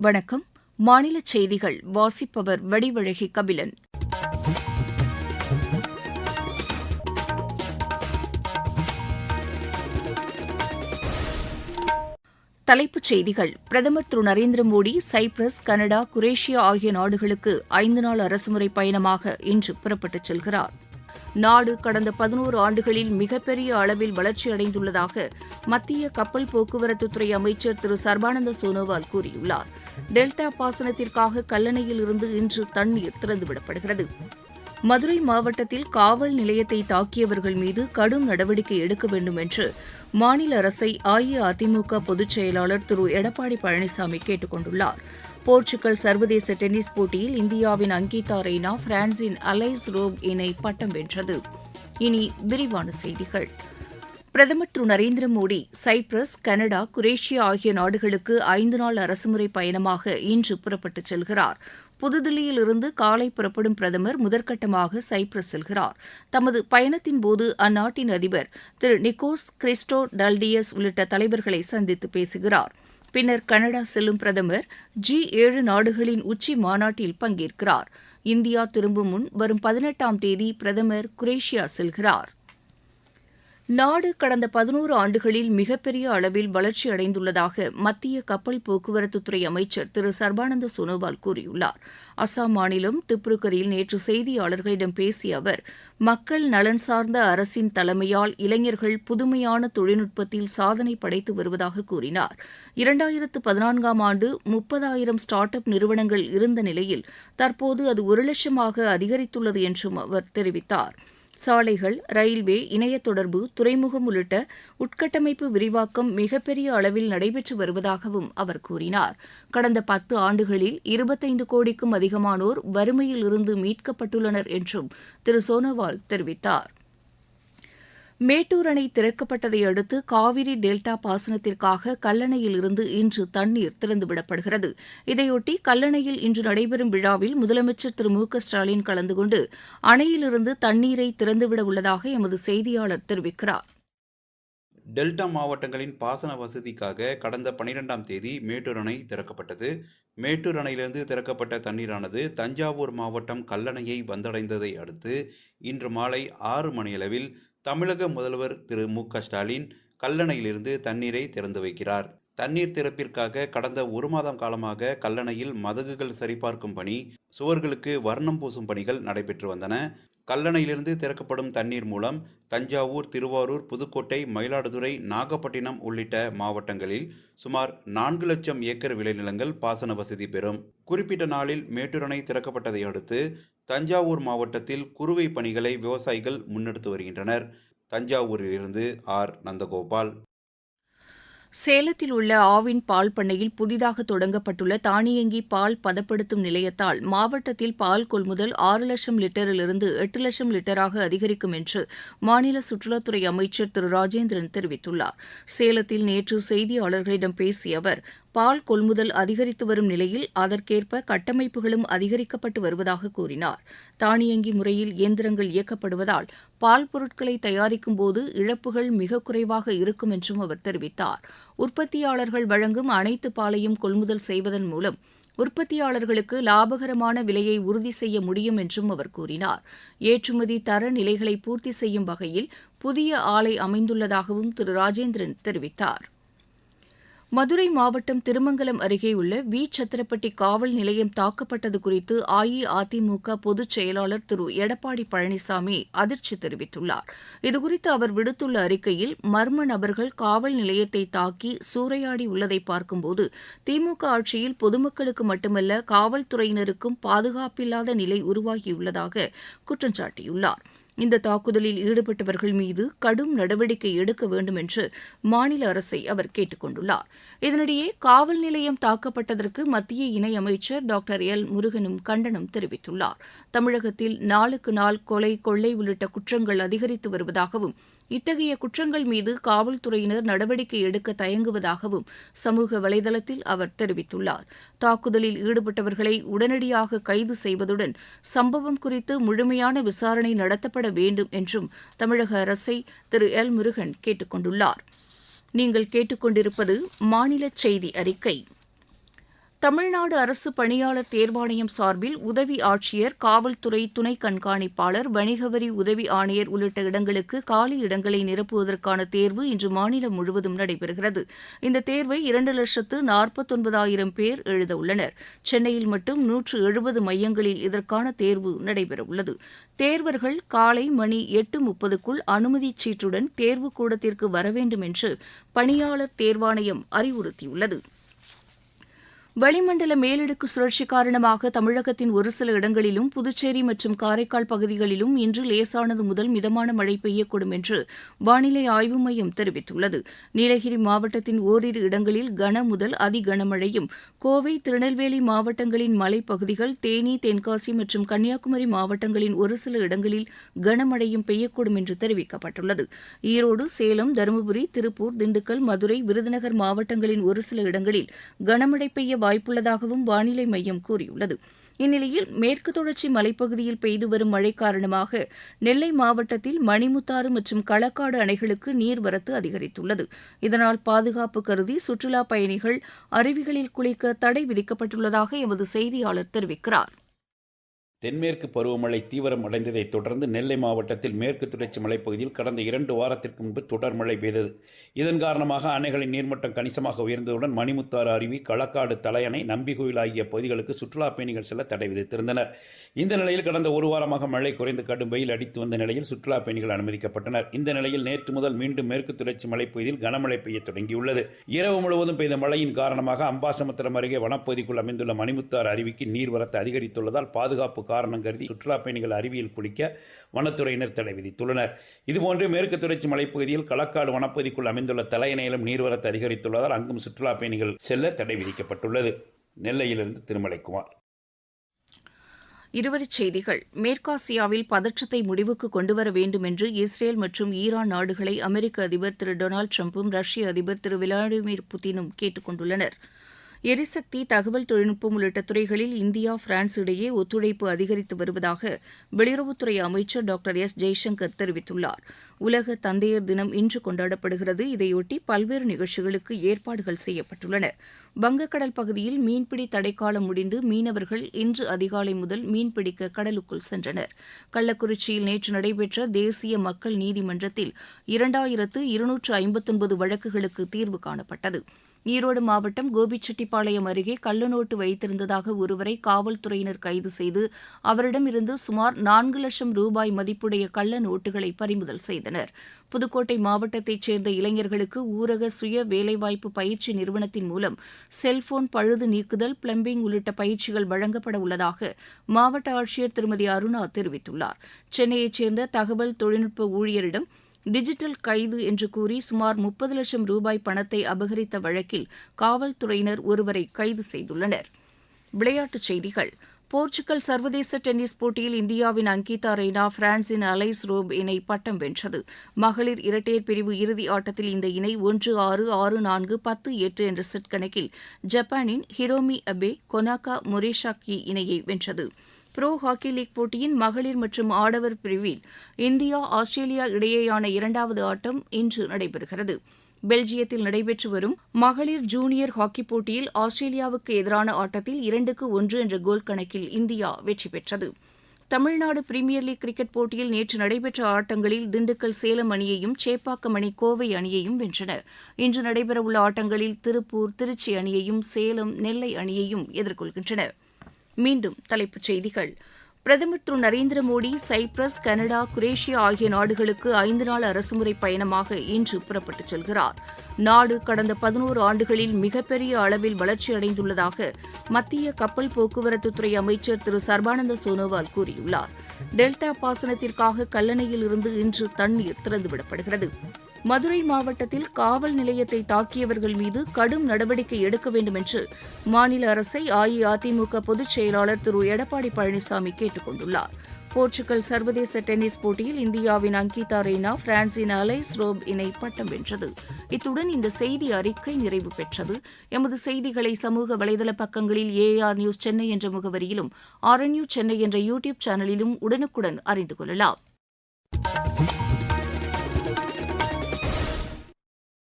வணக்கம். மாநில செய்திகள். வாசிப்பவர் வடிவழகி கபிலன். தலைப்புச் செய்திகள். பிரதமர் Thiru Narendra Modi Cyprus Canada Croatia ஆகிய நாடுகளுக்கு ஐந்து நாள் அரசுமுறை பயணமாக இன்று புறப்பட்டுச் செல்கிறார். நாடு கடந்த பதினோரு ஆண்டுகளில் மிகப்பெரிய அளவில் வளர்ச்சியடைந்துள்ளதாக மத்திய கப்பல் போக்குவரத்துத்துறை அமைச்சர் திரு சர்பானந்த சோனோவால் கூறியுள்ளார். டெல்டா பாசனத்திற்காக கல்லணையில் இருந்து இன்று தண்ணீர் திறந்துவிடப்படுகிறது. மதுரை மாவட்டத்தில் காவல் நிலையத்தை தாக்கியவர்கள் மீது கடும் நடவடிக்கை எடுக்க வேண்டும் என்று மாநில அரசை அஇஅதிமுக பொதுச் செயலாளர் திரு எடப்பாடி பழனிசாமி கேட்டுக் கொண்டுள்ளாா் போர்ச்சுகல் சர்வதேச டென்னிஸ் போட்டியில் இந்தியாவின் அங்கிதா ரெய்னா பிரான்சின் அலைஸ் ரோப் இணை பட்டம் வென்றது. இனி விரிவான செய்திகள். பிரதமர் Thiru. Narendra Modi Cyprus Canada Croatia ஆகிய நாடுகளுக்கு ஐந்து நாள் அரசுமுறை பயணமாக இன்று புறப்பட்டுச் செல்கிறார். புதுதில்லியில் இருந்து காலை புறப்படும் பிரதமர் முதற்கட்டமாக சைப்ரஸ் செல்கிறார். தமது பயணத்தின் போது அந்நாட்டின் அதிபர் திரு. நிக்கோஸ் கிறிஸ்டோ டல்டியஸ் உள்ளிட்ட தலைவர்களை சந்தித்து பேசுகிறார். பின்னர் கனடா செல்லும் பிரதமர் ஜி ஏழு நாடுகளின் உச்சி மாநாட்டில் பங்கேற்கிறார். இந்தியா திரும்பும் முன் வரும் பதினெட்டாம் தேதி பிரதமர் குரேஷியா செல்கிறார். நாடு கடந்த பதினோரு ஆண்டுகளில் மிகப்பெரிய அளவில் வளர்ச்சியடைந்துள்ளதாக மத்திய கப்பல் போக்குவரத்துத்துறை அமைச்சர் திரு. சர்பானந்த சோனோவால் கூறியுள்ளார். அசாம் மாநிலம் திப்ருகரில் நேற்று செய்தியாளர்களிடம் பேசிய அவர் மக்கள் நலன் சார்ந்த அரசின் தலைமையால் இளைஞர்கள் புதுமையான தொழில்நுட்பத்தில் சாதனை படைத்து வருவதாக கூறினார். இரண்டாயிரத்து பதினான்காம் ஆண்டு முப்பதாயிரம் ஸ்டார்ட் அப் நிறுவனங்கள் இருந்த நிலையில் தற்போது அது ஒரு லட்சமாக அதிகரித்துள்ளது என்றும் அவர் தெரிவித்தார். சாலைகள் ரயில்வே இணைய தொடர்பு துறைமுகம் உள்ளிட்ட உட்கட்டமைப்பு விரிவாக்கம் மிகப்பெரிய அளவில் நடைபெற்று வருவதாகவும் அவர் கூறினார். கடந்த பத்து ஆண்டுகளில் இருபத்தைந்து கோடிக்கும் அதிகமானோர் வறுமையில் இருந்து மீட்கப்பட்டுள்ளனர் என்றும் திரு சோனோவால் தெரிவித்தார். மேட்டூர் அணை திறக்கப்பட்டதை அடுத்து காவிரி டெல்டா பாசனத்திற்காக கல்லணையில் இருந்து இன்று தண்ணீர் திறந்துவிடப்படுகிறது. இதையொட்டி கல்லணையில் இன்று நடைபெறும் விழாவில் முதலமைச்சர் திரு மு க ஸ்டாலின் கலந்து கொண்டு அணையிலிருந்து தண்ணீரை திறந்துவிட உள்ளதாக எமது செய்தியாளர் தெரிவிக்கிறார். டெல்டா மாவட்டங்களின் பாசன வசதிக்காக கடந்த பனிரெண்டாம் தேதி மேட்டூர் அணை திறக்கப்பட்டது. மேட்டூர் அணையிலிருந்து திறக்கப்பட்ட தண்ணீரானது தஞ்சாவூர் மாவட்டம் கல்லணையை வந்தடைந்ததை அடுத்து இன்று மாலை ஆறு மணியளவில் தமிழக முதல்வர் திரு மு க ஸ்டாலின் கல்லணையிலிருந்து தண்ணீரை திறந்து வைக்கிறார். தண்ணீர் திறப்பிற்காக கடந்த ஒரு மாதம் காலமாக கல்லணையில் மதகுகள் சரிபார்க்கும் பணி சுவர்களுக்கு வர்ணம் பூசும் பணிகள் நடைபெற்று வந்தன. கல்லணையிலிருந்து திறக்கப்படும் தண்ணீர் மூலம் தஞ்சாவூர் திருவாரூர் புதுக்கோட்டை மயிலாடுதுறை நாகப்பட்டினம் உள்ளிட்ட மாவட்டங்களில் சுமார் நான்கு லட்சம் ஏக்கர் விளைநிலங்கள் பாசன வசதி பெறும். குறிப்பிட்ட நாளில் மேட்டூர் அணை திறக்கப்பட்டதை அடுத்து தஞ்சாவூர் மாவட்டத்தில் குறுவை பணிகளை விவசாயிகள் முன்னெடுத்து வருகின்றனர். தஞ்சாவூரிலிருந்து ஆர். நந்தகோபால். சேலத்தில் உள்ள ஆவின் பால் பண்ணையில் புதிதாக தொடங்கப்பட்டுள்ள தானியங்கி பால் பதப்படுத்தும் நிலையத்தால் மாவட்டத்தில் பால் கொள்முதல் ஆறு லட்சம் லிட்டரிலிருந்து எட்டு லட்சம் லிட்டராக அதிகரிக்கும் என்று மாநில சுற்றுலாத்துறை அமைச்சர் திரு. ராஜேந்திரன் தெரிவித்துள்ளார். சேலத்தில் நேற்று செய்தியாளர்களிடம் பேசிய அவர் பால் கொள்முதல் அதிகரித்து வரும் நிலையில் அதற்கேற்ப கட்டமைப்புகளும் அதிகரிக்கப்பட்டு வருவதாக கூறினார். தானியங்கி முறையில் இயந்திரங்கள் இயக்கப்படுவதால் பால் பொருட்களை தயாரிக்கும் போது இழப்புகள் மிக குறைவாக இருக்கும் என்றும் அவர் தெரிவித்தார். உற்பத்தியாளர்கள் வழங்கும் அனைத்து பாலையும் கொள்முதல் செய்வதன் மூலம் உற்பத்தியாளர்களுக்கு லாபகரமான விலையை உறுதி செய்ய முடியும் என்றும் அவர் கூறினார். ஏற்றுமதி தர நிலைகளை பூர்த்தி செய்யும் வகையில் புதிய ஆலை அமைந்துள்ளதாகவும் திரு. ராஜேந்திரன் தெரிவித்தார். மதுரை மாவட்டம் திருமங்கலம் அருகே உள்ள வி. சத்திரப்பட்டி காவல் நிலையம் தாக்கப்பட்டது குறித்து அஇஅதிமுக பொதுச் செயலாளர் திரு. எடப்பாடி பழனிசாமி அதிர்ச்சி தெரிவித்துள்ளார். இதுகுறித்து அவர் விடுத்துள்ள அறிக்கையில் மர்ம நபர்கள் காவல் நிலையத்தை தாக்கி சூறையாடி உள்ளதை பார்க்கும்போது திமுக ஆட்சியில் பொதுமக்களுக்கு மட்டுமல்ல காவல்துறையினருக்கும் பாதுகாப்பில்லாத நிலை உருவாகியுள்ளதாக குற்றம் சாட்டியுள்ளார். இந்த தாக்குதலில் ஈடுபட்டவர்கள் மீது கடும் நடவடிக்கை எடுக்க வேண்டும் என்று மாநில அரசை அவர் கேட்டுக் கொண்டுள்ளார் இதனிடையே காவல் நிலையம் தாக்கப்பட்டதற்கு மத்திய இணையமைச்சர் டாக்டர் எல் முருகனும் கண்டனம் தெரிவித்துள்ளார். தமிழகத்தில் நாளுக்கு நாள் கொலை கொள்ளை உள்ளிட்ட குற்றங்கள் அதிகரித்து வருவதாகவும் இத்தகைய குற்றங்கள் மீது காவல்துறையினர் நடவடிக்கை எடுக்க தயங்குவதாகவும் சமூக வலைதளத்தில் அவர் தெரிவித்துள்ளார். தாக்குதலில் ஈடுபட்டவர்களை உடனடியாக கைது செய்வதுடன் சம்பவம் குறித்து முழுமையான விசாரணை நடத்தப்பட வேண்டும் என்றும் தமிழக அரசை திரு. எல். முருகன் கேட்டுக் கொண்டுள்ளார் நீங்கள் கேட்டுக்கொண்டிருப்பது மாநில செய்தி அறிக்கை. தமிழ்நாடு அரசு பணியாளர் தேர்வாணையம் சார்பில் உதவி ஆட்சியர் காவல்துறை துணை கண்காணிப்பாளர் வணிக வரி உதவி ஆணையர் உள்ளிட்ட இடங்களுக்கு காலி இடங்களை நிரப்புவதற்கான தேர்வு இன்று மாநிலம் முழுவதும் நடைபெறுகிறது. இந்த தேர்வை இரண்டு லட்சத்து நாற்பத்தொன்பதாயிரம் பேர் எழுத உள்ளனர் சென்னையில் மட்டும் நூற்று எழுபது மையங்களில் இதற்கான தேர்வு நடைபெறவுள்ளது. தேர்வர்கள் காலை மணி எட்டு முப்பதுக்குள் அனுமதிச் சீட்டுடன் தேர்வு கூடத்திற்கு வர வேண்டும் என்று பணியாளர் தேர்வாணையம் அறிவுறுத்தியுள்ளது. வளிமண்டல மேலடுக்கு சுழற்சி காரணமாக தமிழகத்தின் ஒரு சில இடங்களிலும் புதுச்சேரி மற்றும் காரைக்கால் பகுதிகளிலும் இன்று லேசானது முதல் மிதமான மழை பெய்யக்கூடும் என்று வானிலை ஆய்வு மையம் தெரிவித்துள்ளது. நீலகிரி மாவட்டத்தின் ஓரிரு இடங்களில் கன முதல் அதி கனமழையும் கோவை திருநெல்வேலி மாவட்டங்களின் மலைப்பகுதிகள் தேனி தென்காசி மற்றும் கன்னியாகுமரி மாவட்டங்களின் ஒரு சில இடங்களில் கனமழையும் பெய்யக்கூடும் என்று தெரிவிக்கப்பட்டுள்ளது. ஈரோடு சேலம் தருமபுரி திருப்பூர் திண்டுக்கல் மதுரை விருதுநகர் மாவட்டங்களின் ஒரு சில இடங்களில் கனமழை பெய்ய வாய்ப்புள்ளதாகவும் வானிலை மையம் கூறியுள்ளது. இந்நிலையில் மேற்கு தொடர்ச்சி மலைப்பகுதியில் பெய்து வரும் மழை காரணமாக நெல்லை மாவட்டத்தில் மணிமுத்தாறு மற்றும் களக்காடு அணைகளுக்கு நீர்வரத்து அதிகரித்துள்ளது. இதனால் பாதுகாப்பு கருதி சுற்றுலாப் பயணிகள் அருவிகளில் குளிக்க தடை விதிக்கப்பட்டுள்ளதாக எமது செய்தியாளர் தெரிவிக்கிறார். தென்மேற்கு பருவமழை தீவிரம் அடைந்ததைத் தொடர்ந்து நெல்லை மாவட்டத்தில் மேற்கு தொடர்ச்சி மலைப்பகுதியில் கடந்த இரண்டு வாரத்திற்கு முன்பு தொடர் மழை பெய்தது. இதன் காரணமாக அணைகளின் நீர்மட்டம் கணிசமாக உயர்ந்ததுடன் மணிமுத்தாறு அருவி களக்காடு தலையணை நம்பிகோயில் ஆகிய பகுதிகளுக்கு சுற்றுலாப் பயணிகள் செல்ல தடை விதித்திருந்தனர். இந்த நிலையில் கடந்த ஒரு வாரமாக மழை குறைந்து கடும் வெயில் அடித்து வந்த நிலையில் சுற்றுலாப் பயணிகள் அனுமதிக்கப்பட்டனர். இந்த நிலையில் நேற்று முதல் மீண்டும் மேற்கு தொடர்ச்சி மலைப்பகுதியில் கனமழை பெய்ய தொடங்கியுள்ளது. இரவு முழுவதும் பெய்த மழையின் காரணமாக அம்பாசமுத்திரம் அருகே வனப்பகுதிக்குள் அமைந்துள்ள மணிமுத்தாறு அருவிக்கு நீர்வரத்து அதிகரித்துள்ளதால் பாதுகாப்பு காரணம் கருதி சுற்றுலாப் பயணிகள் அருவியில் குளிக்க வனத்துறையினர் தடை விதித்துள்ளனர். இதுபோன்று மேற்கு தொடர்ச்சி மலைப்பகுதியில் களக்காடு வனப்பகுதிக்குள் அமைந்துள்ள தலையணையிலும் நீர்வரத்து அதிகரித்துள்ளதால் அங்கும் சுற்றுலாப் பயணிகள் செல்ல தடை விதிக்கப்பட்டுள்ளது. நெல்லையிலிருந்து திருமலைக்குமார். இருவரிச் செய்திகள். மேற்காசியாவில் பதற்றத்தை முடிவுக்கு கொண்டுவர வேண்டும் என்று இஸ்ரேல் மற்றும் ஈரான் நாடுகளை அமெரிக்க அதிபர் திரு டொனால்டு டிரம்பும் ரஷ்ய அதிபர் திரு விளாடிமிர் புதினும் கேட்டுக் கொண்டுள்ளனா் எரிசக்தி தகவல் தொழில்நுட்பம் உள்ளிட்ட துறைகளில் இந்தியா பிரான்ஸ் இடையே ஒத்துழைப்பு அதிகரித்து வருவதாக வெளியுறவுத்துறை அமைச்சர் டாக்டர் எஸ். ஜெய்சங்கர் தெரிவித்துள்ளார். உலக தந்தையர் தினம் இன்று கொண்டாடப்படுகிறது. இதையொட்டி பல்வேறு நிகழ்ச்சிகளுக்கு ஏற்பாடுகள் செய்யப்பட்டுள்ளன. வங்கக்கடல் பகுதியில் மீன்பிடி தடைக்காலம் முடிந்து மீனவர்கள் இன்று அதிகாலை முதல் மீன்பிடிக்க கடலுக்குள் சென்றனர். கள்ளக்குறிச்சியில் நேற்று நடைபெற்ற தேசிய மக்கள் நீதிமன்றத்தில் இரண்டாயிரத்து இருநூற்று ஐம்பத்தொன்பது வழக்குகளுக்கு தீர்வு காணப்பட்டது. ஈரோடு மாவட்டம் கோபிச்செட்டிப்பாளையம் அருகே கள்ளநோட்டு வைத்திருந்ததாக ஒருவரை காவல்துறையினர் கைது செய்து அவரிடமிருந்து சுமார் நான்கு லட்சம் ரூபாய் மதிப்புடைய கள்ள நோட்டுகளை பறிமுதல் செய்தனர். புதுக்கோட்டை மாவட்டத்தைச் சேர்ந்த இளைஞர்களுக்கு ஊரக சுய வேலைவாய்ப்பு பயிற்சி நிறுவனத்தின் மூலம் செல்போன் பழுது நீக்குதல் பிளம்பிங் உள்ளிட்ட பயிற்சிகள் வழங்கப்பட உள்ளதாக மாவட்ட ஆட்சியர் திருமதி அருணா தெரிவித்துள்ளார். சென்னையைச் சேர்ந்த தகவல் தொழில்நுட்ப ஊழியரிடம் டிஜிட்டல் கைது என்று கூறி சுமார் முப்பது லட்சம் ரூபாய் பணத்தை அபகரித்த வழக்கில் காவல்துறையினர் ஒருவரை கைது செய்துள்ளனர். விளையாட்டுச் செய்திகள். போர்ச்சுகல் சர்வதேச டென்னிஸ் போட்டியில் இந்தியாவின் அங்கிதா ரெய்னா பிரான்சின் அலைஸ் ரோப் இணை பட்டம் வென்றது. மகளிர் இரட்டையர் பிரிவு இறுதி ஆட்டத்தில் இந்த இணை ஒன்று ஆறு ஆறு நான்கு பத்து எட்டு என்ற செட் கணக்கில் ஜப்பானின் ஹிரோமி அபே கொனாகா மொரேஷாக்கி இணையை வென்றது. ப்ரோ ஹாக்கி லீக் போட்டியின் மகளிர் மற்றும் ஆடவர் பிரிவில் இந்தியா ஆஸ்திரேலியா இடையேயான இரண்டாவது ஆட்டம் இன்று நடைபெறுகிறது. பெல்ஜியத்தில் நடைபெற்று வரும் மகளிர் ஜூனியர் ஹாக்கி போட்டியில் ஆஸ்திரேலியாவுக்கு எதிரான ஆட்டத்தில் இரண்டுக்கு ஒன்று என்ற கோல் கணக்கில் இந்தியா வெற்றி பெற்றது. தமிழ்நாடு பிரீமியர் லீக் கிரிக்கெட் போட்டியில் நேற்று நடைபெற்ற ஆட்டங்களில் திண்டுக்கல் சேலம் அணியையும் சேப்பாக்கம் அணி கோவை அணியையும் வென்றன. இன்று நடைபெறவுள்ள ஆட்டங்களில் திருப்பூர் திருச்சி அணியையும் சேலம் நெல்லை அணியையும் எதிர்கொள்கின்றன. மீண்டும் தலைப்புச் செய்திகள். பிரதமர் Thiru Narendra Modi Cyprus Canada Croatia ஆகிய நாடுகளுக்கு ஐந்து நாள் அரசுமுறை பயணமாக இன்று புறப்பட்டுச் செல்கிறார். நாடு கடந்த பதினோரு ஆண்டுகளில் மிகப்பெரிய அளவில் வளர்ச்சியடைந்துள்ளதாக மத்திய கப்பல் போக்குவரத்துத்துறை அமைச்சர் திரு சர்பானந்த சோனோவால் கூறியுள்ளார். டெல்டா பாசனத்திற்காக கல்லணையில் இருந்து இன்று தண்ணீர் திறந்துவிடப்படுகிறது. மதுரை மாவட்டத்தில் காவல் நிலையத்தை தாக்கியவர்கள் மீது கடும் நடவடிக்கை எடுக்க வேண்டும் என்று மாநில அரசை அஇஅதிமுக பொதுச் செயலாளர் திரு. எடப்பாடி பழனிசாமி கேட்டுக் கொண்டுள்ளார் போர்ச்சுகல் சர்வதேச டென்னிஸ் போட்டியில் இந்தியாவின் அங்கிதா ரெய்னா பிரான்சின் அலைஸ் ரோப் இணை பட்டம் வென்றது. இத்துடன் இந்த செய்தி அறிக்கை நிறைவு பெற்றது. எமது செய்திகளை சமூக வலைதள பக்கங்களில் ஏஆர் நியூஸ் சென்னை என்ற முகவரியிலும் ஆர்என்யூ சென்னை என்ற யூடியூப் சேனலிலும் உடனுக்குடன் அறிந்து கொள்ளலாம்.